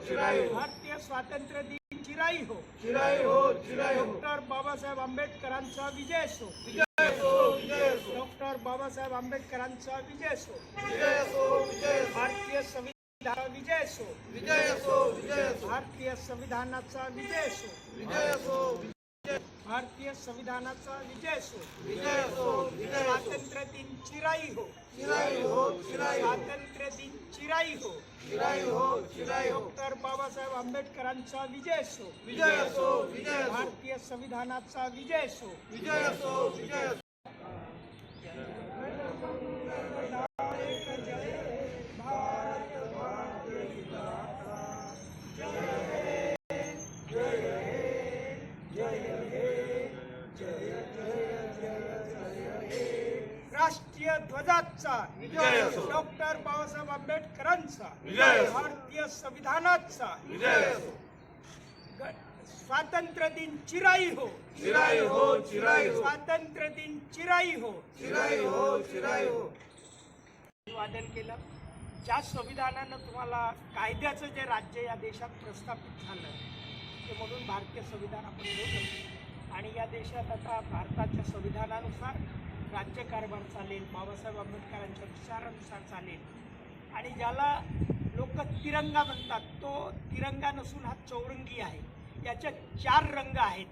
चिराई हो भारतीय स्वातंत्र्य दिन चिराई हो चिराई हो चिराई हो डॉक्टर बाबासाहेब आंबेडकरांचा विजय असो विजय असो विजय असो डॉक्टर बाबासाहेब आंबेडकरांचा विजय असो विजय असो विजय भारतीय संविधानाचा विजय असो विजय असो विजय असो भारतीय संविधानाचा विजय असो विजय असो भारतीय संविधानाचा विजय असो विजय असो विजय स्वातंत्र्य दिन चिराई हो चिराई हो चिराई हो स्वातंत्र्य दिन चिराई हो. चिराई हो चिराई हो. डॉक्टर बाबासाहेब आंबेडकरांचा विजय असो. विजय असो विजय भारतीय संविधानाचा विजय असो. विजय असो विजय असो. राष्ट्रीय ध्वजाचा. डॉक्टर बाबासाहेब आंबेडकरांचा. भारतीय संविधानाचा स्वातंत्र्य दिन चिराई हो. चिराई हो चिराई हो. स्वातंत्र्य दिन चिराई हो. चिराई हो चिराई हो. वादन केलं. ज्या संविधानानं तुम्हाला कायद्याचं जे राज्य या देशात प्रस्थापित झालं ते म्हणून भारतीय संविधान आपण बोलतो आणि या देशात आता भारताच्या संविधानानुसार राज्यकारभार चालेल बाबासाहेब आंबेडकरांच्या विचारानुसार चालेल. आणि ज्याला लोक तिरंगा म्हणतात तो तिरंगा नसून हा चौरंगी आहे. याच्यात चार रंग आहेत.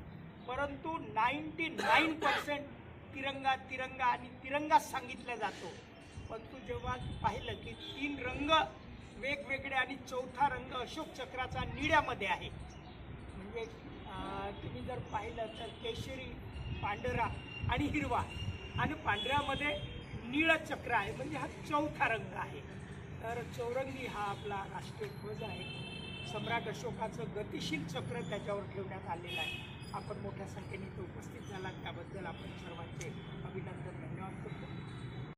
परंतु नाईन्टी नाईन पर्सेंट तिरंगा तिरंगा आणि तिरंगाच सांगितला जातो. परंतु जेव्हा पाहिलं की तीन रंग वेगवेगळे आणि चौथा रंग अशोक चक्राचा निळ्यामध्ये आहे. म्हणजे तुम्ही जर पाहिलं तर केशरी पांढरा आणि हिरवा. आणि पांढऱ्यामध्ये निळं चक्र आहे म्हणजे हा चौथा रंग आहे. तर चौरंगी हा आपला राष्ट्रीय ध्वज आहे. सम्राट अशोकाचं गतिशील चक्र त्याच्यावर ठेवण्यात आलेलं आहे. आपण मोठ्या संख्येने इथे उपस्थित झाला